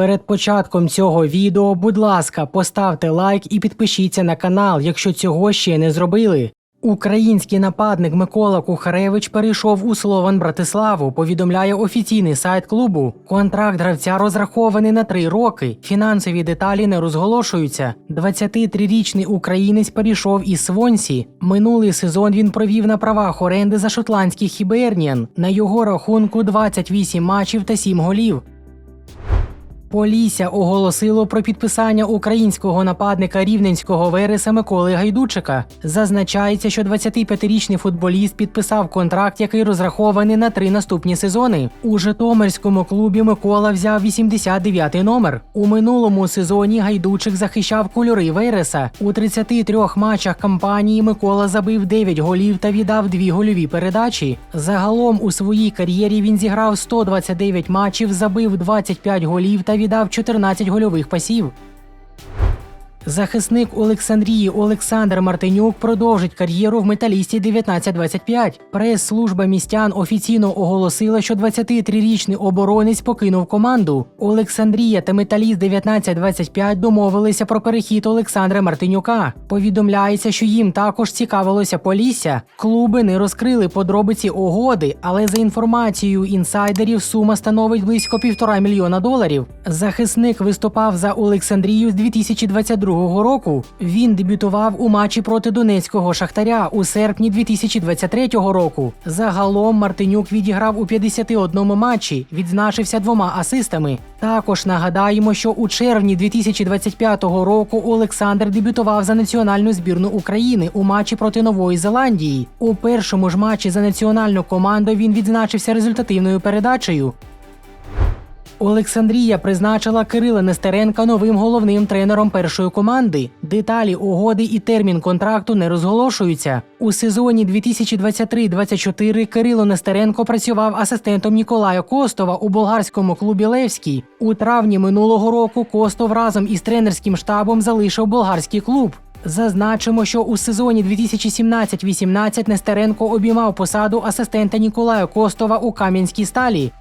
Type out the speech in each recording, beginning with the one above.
Перед початком цього відео, будь ласка, поставте лайк і підпишіться на канал, якщо цього ще не зробили. Український нападник Микола Кухаревич перейшов у Слован Братиславу. Повідомляє офіційний сайт клубу. Контракт гравця розрахований на три роки. Фінансові деталі не розголошуються. 23-річний українець перейшов із Свонсі. Минулий сезон він провів на правах оренди за шотландський Хіберніан. На його рахунку 28 матчів та 7 голів. Полісся оголосило про підписання українського нападника рівненського Вереса Миколи Гайдучика. Зазначається, що 25-річний футболіст підписав контракт, який розрахований на три наступні сезони. У Житомирському клубі Микола взяв 89-й номер. У минулому сезоні Гайдучик захищав кольори Вереса. У 33 матчах кампанії Микола забив 9 голів та віддав дві гольові передачі. Загалом у своїй кар'єрі він зіграв 129 матчів, забив 25 голів та віддав 14 гольових пасів. Захисник Олександрії Олександр Мартинюк продовжить кар'єру в металісті 1925. Прес-служба містян офіційно оголосила, що 23-річний оборонець покинув команду. Олександрія та металіст 1925 домовилися про перехід Олександра Мартинюка. Повідомляється, що їм також цікавилося Полісся. Клуби не розкрили подробиці угоди, але за інформацією інсайдерів сума становить близько півтора мільйона доларів. Захисник виступав за Олександрію з 2022 року. Він дебютував у матчі проти Донецького Шахтаря у серпні 2023 року. Загалом Мартинюк відіграв у 51 матчі, відзначився двома асистами. Також нагадаємо, що у червні 2025 року Олександр дебютував за національну збірну України у матчі проти Нової Зеландії. У першому ж матчі за національну команду він відзначився результативною передачею. Олександрія призначила Кирила Нестеренка новим головним тренером першої команди. Деталі угоди і термін контракту не розголошуються. У сезоні 2023-24 Кирило Нестеренко працював асистентом Ніколая Костова у болгарському клубі Левський. У травні минулого року Костов разом із тренерським штабом залишив болгарський клуб. Зазначимо, що у сезоні 2017-18 Нестеренко обіймав посаду асистента Ніколая Костова у Кам'янській сталі.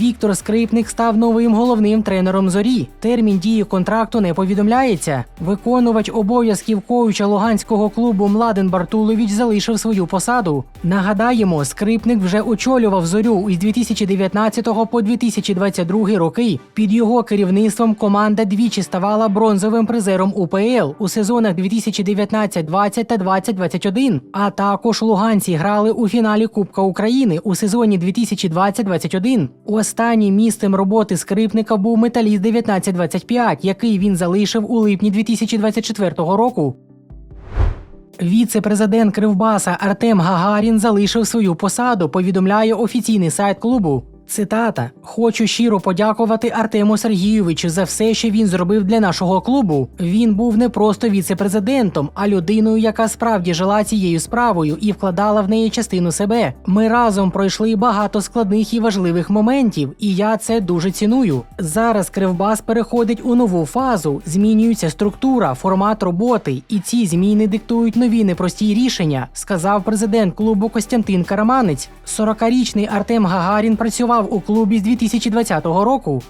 Віктор Скрипник став новим головним тренером зорі. Термін дії контракту не повідомляється. Виконувач обов'язків коуча луганського клубу Младен Бартулович залишив свою посаду. Нагадаємо, скрипник вже очолював зорю із 2019 по 2022 роки. Під його керівництвом команда двічі ставала бронзовим призером УПЛ у сезонах 2019-20 та 2021. А також луганці грали у фіналі Кубка України у сезоні 2020-21. Останнім місцем роботи скрипника був металіст 1925, який він залишив у липні 2024 року. Віце-президент Кривбаса Артем Гагарін залишив свою посаду. Повідомляє офіційний сайт клубу. Цитата: Хочу щиро подякувати Артему Сергійовичу за все, що він зробив для нашого клубу. Він був не просто віце-президентом, а людиною, яка справді жила цією справою і вкладала в неї частину себе. Ми разом пройшли багато складних і важливих моментів, і я це дуже ціную. Зараз Кривбас переходить у нову фазу, змінюється структура, формат роботи, і ці зміни диктують нові непрості рішення, сказав президент клубу Костянтин Караманець. 40-річний Артем Гагарін працював у клубі з 2020 року.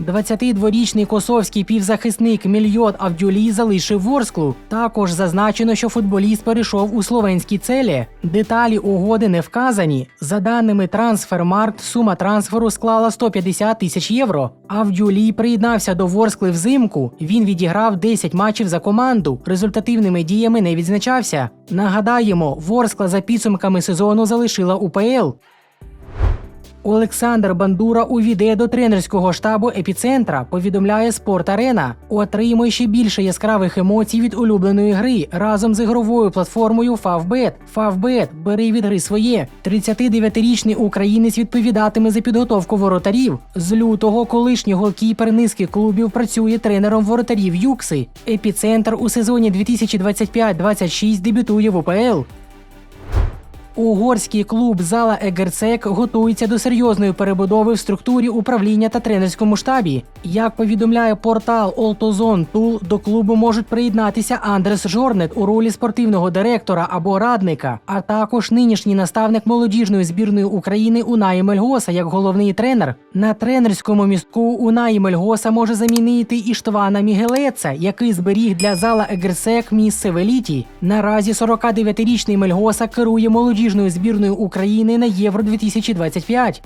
22-річний косовський півзахисник Мільйот Авдюлі залишив Ворсклу. Також зазначено, що футболіст перейшов у словенські целі. Деталі угоди не вказані. За даними Трансфермаркт, сума трансферу склала 150 тисяч євро. Авдюлі приєднався до Ворскли взимку. Він відіграв 10 матчів за команду. Результативними діями не відзначався. Нагадаємо, Ворскла за підсумками сезону залишила УПЛ. Олександр Бандура увійде до тренерського штабу епіцентра, повідомляє Спорт Арена. Отримує ще більше яскравих емоцій від улюбленої гри разом з ігровою платформою Favbet. Favbet – бери від гри своє. 39-річний українець відповідатиме за підготовку воротарів. З лютого колишній голкіпер низки клубів працює тренером воротарів Юкси. Епіцентр у сезоні 2025-26 дебютує в УПЛ. Угорський клуб Зала Егерцек готується до серйозної перебудови в структурі управління та тренерському штабі. Як повідомляє портал Олтозон Тул, до клубу можуть приєднатися Андрес Жорнет у ролі спортивного директора або радника, а також нинішній наставник молодіжної збірної України Унаї Мельгоса як головний тренер. На тренерському містку Унаї Мельгоса може замінити Іштвана Мігелеца, який зберіг для зала Егерсек місце в еліті. Наразі 49-річний Мельгоса керує молодіжною збірною України на Євро 2025.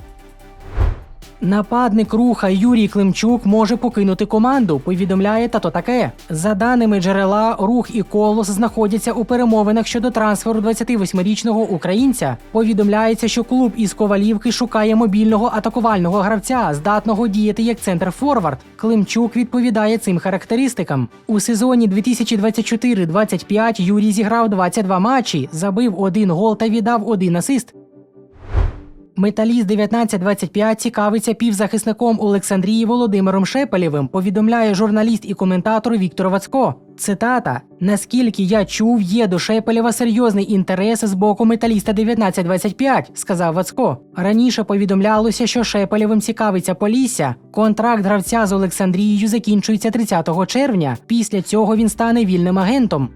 Нападник руха Юрій Климчук може покинути команду. Повідомляє тато таке. За даними джерела, рух і колос знаходяться у перемовинах щодо трансферу 28-річного українця. Повідомляється, що клуб із Ковалівки шукає мобільного атакувального гравця, здатного діяти як центр форвард. Климчук відповідає цим характеристикам. У сезоні 2024-25 Юрій зіграв 22 матчі, забив один гол та віддав один асист. Металіст 1925 цікавиться півзахисником Олександрії Володимиром Шепелєвим, повідомляє журналіст і коментатор Віктор Вацько. Цитата: Наскільки я чув, є до Шепелєва серйозний інтерес з боку металіста 1925, сказав Вацько. Раніше повідомлялося, що Шепелєвим цікавиться Полісся. Контракт гравця з Олександрією закінчується 30 червня. Після цього він стане вільним агентом.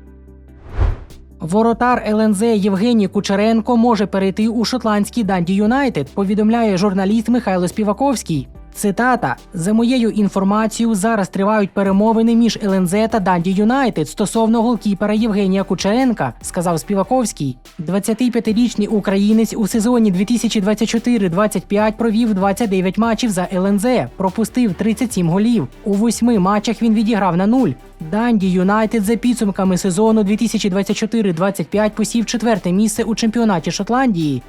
Воротар ЛНЗ Євгеній Кучеренко може перейти у шотландський Данді Юнайтед, повідомляє журналіст Михайло Співаковський. Цитата: за моєю інформацією, зараз тривають перемовини між ЛНЗ та Данді Юнайтед стосовно голкіпера Євгенія Кучеренка, сказав Співаковський. 25-річний українець у сезоні 2024-25 провів 29 матчів за ЛНЗ, пропустив 37 голів. У восьми матчах він відіграв на нуль. Данді Юнайтед за підсумками сезону 2024-25 посів четверте місце у чемпіонаті Шотландії.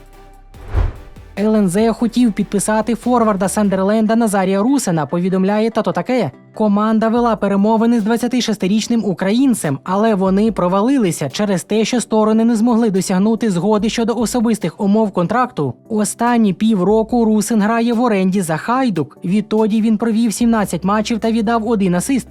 ЛНЗ хотів підписати форварда Сандерленда Назарія Русена. Повідомляє тато таке. Команда вела перемовини з 26-річним українцем, але вони провалилися через те, що сторони не змогли досягнути згоди щодо особистих умов контракту. Останні півроку Русин грає в оренді за Хайдук. Відтоді він провів 17 матчів та віддав один асист.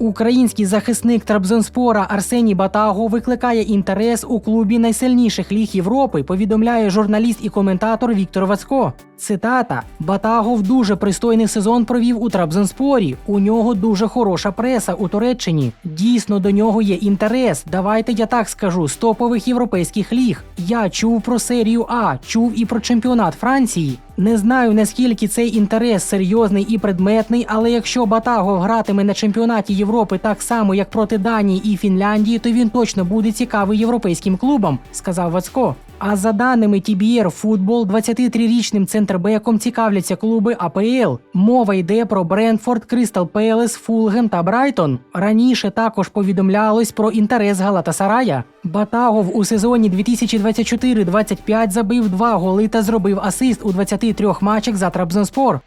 Український захисник Трабзонспора Арсеній Батаго викликає інтерес у клубі найсильніших ліг Європи. Повідомляє журналіст і коментатор Віктор Вацько. Цитата: Батагов дуже пристойний сезон провів у Трабзонспорі. У нього дуже хороша преса у Туреччині. Дійсно, до нього є інтерес. Давайте я так скажу: з топових європейських ліг. Я чув про серію А, чув і про чемпіонат Франції. Не знаю наскільки цей інтерес серйозний і предметний, але якщо Батаго гратиме на чемпіонаті Європи так само, як проти Данії і Фінляндії, то він точно буде цікавий європейським клубам, сказав Вацько. А за даними TBR Футбол, 23-річним центрбеком цікавляться клуби АПЛ. Мова йде про Бренфорд, Кристал Пелес, Фулгем та Брайтон. Раніше також повідомлялось про інтерес Галатасарая. Батагов у сезоні 2024-25 забив два голи та зробив асист у 23 матчах за Трабзонспор.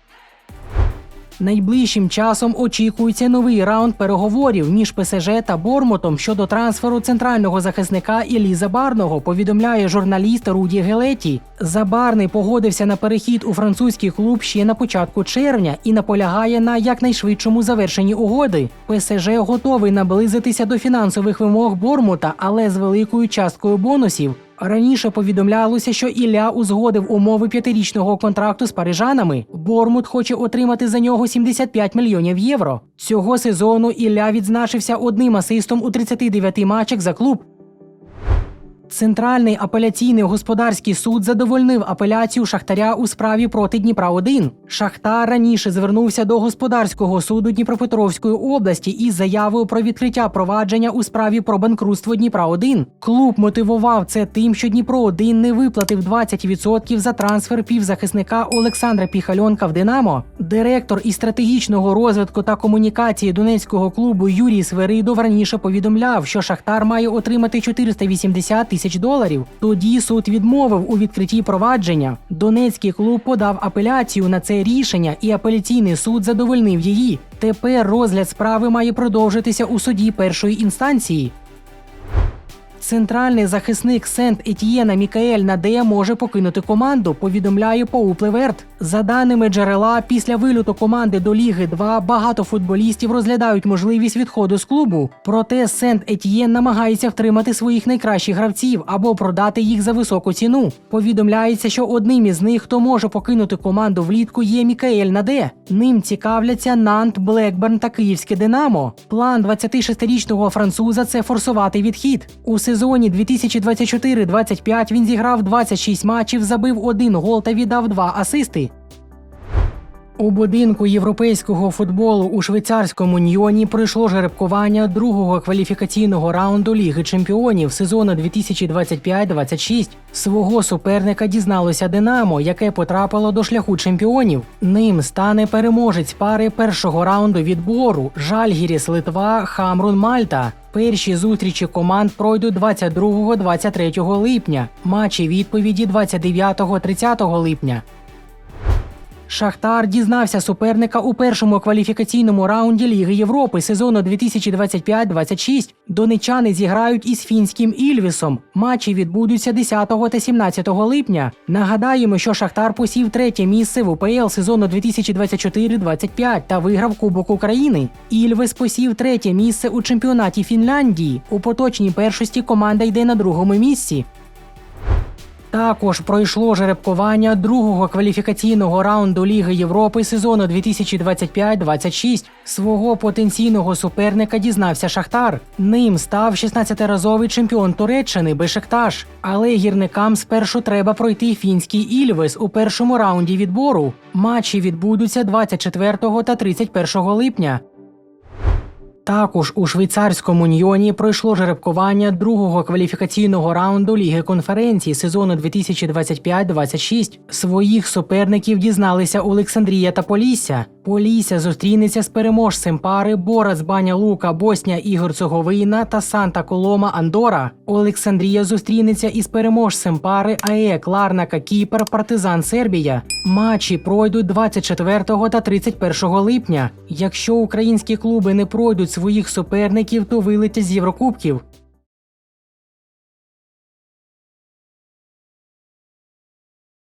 Найближчим часом очікується новий раунд переговорів між ПСЖ та Бормутом щодо трансферу центрального захисника Іллі Забарного, повідомляє журналіст Руді Гелеті. Забарний погодився на перехід у французький клуб ще на початку червня і наполягає на якнайшвидшому завершенні угоди. ПСЖ готовий наблизитися до фінансових вимог Бормута, але з великою часткою бонусів. Раніше повідомлялося, що Ілля узгодив умови п'ятирічного контракту з парижанами. Бормут хоче отримати за нього 75 мільйонів євро. Цього сезону Ілля відзначився одним асистом у 39 матчах за клуб. Центральний апеляційний господарський суд задовольнив апеляцію Шахтаря у справі проти Дніпра 1 Шахтар раніше звернувся до господарського суду Дніпропетровської області із заявою про відкриття провадження у справі про банкрутство Дніпра 1 Клуб мотивував це тим, що Дніпро 1 не виплатив 20% за трансфер півзахисника Олександра Піхальонка в Динамо. Директор із стратегічного розвитку та комунікації донецького клубу Юрій Сверидов раніше повідомляв, що Шахтар має отримати 480 тисяч доларів. Тоді суд відмовив у відкритті провадження. Донецький клуб подав апеляцію на це рішення, і апеляційний суд задовольнив її. Тепер розгляд справи має продовжитися у суді першої інстанції. Центральний захисник Сент Етьєна Мікаель Наде може покинути команду. Повідомляє Поуплеверт. За даними джерела, після вильоту команди до Ліги 2 багато футболістів розглядають можливість відходу з клубу. Проте Сент Етьєн намагається втримати своїх найкращих гравців або продати їх за високу ціну. Повідомляється, що одним із них, хто може покинути команду влітку, є Мікаель Наде. Ним цікавляться Нант, Блекберн та Київське Динамо. План 26-річного француза це форсувати відхід. У сезоні 2024-25 він зіграв 26 матчів, забив один гол та віддав два асисти. У будинку європейського футболу у швейцарському Ньйоні пройшло жеребкування другого кваліфікаційного раунду Ліги Чемпіонів сезону 2025-26. Свого суперника дізналося Динамо, яке потрапило до шляху чемпіонів. Ним стане переможець пари першого раунду відбору Жальгіріс Литва, Хамрун Мальта. Перші зустрічі команд пройдуть 22-23 липня. Матчі відповіді 29-30 липня. Шахтар дізнався суперника у першому кваліфікаційному раунді Ліги Європи сезону 2025-26. Донечани зіграють із фінським Ільвісом. Матчі відбудуться 10 та 17 липня. Нагадаємо, що Шахтар посів третє місце в УПЛ сезону 2024-25 та виграв Кубок України. Ільвес посів третє місце у чемпіонаті Фінляндії. У поточній першості команда йде на другому місці. Також пройшло жеребкування другого кваліфікаційного раунду Ліги Європи сезону 2025-26. Свого потенційного суперника дізнався Шахтар. Ним став 16-разовий чемпіон Туреччини Бешикташ. Але гірникам спершу треба пройти фінський Ільвес у першому раунді відбору. Матчі відбудуться 24 та 31 липня. Також у швейцарському Ньйоні пройшло жеребкування другого кваліфікаційного раунду Ліги конференції сезону 2025-26. Своїх суперників дізналися Олександрія та Полісся. Полісся зустрінеться з переможцем пари Борас Баня Лука Боснія і Герцеговина та Санта Колома Андора. Олександрія зустрінеться із переможцем пари АЕК Ларнака Кіпер Партизан Сербія. Матчі пройдуть 24 та 31 липня. Якщо українські клуби не пройдуть своїх суперників, то вилетять з Єврокубків.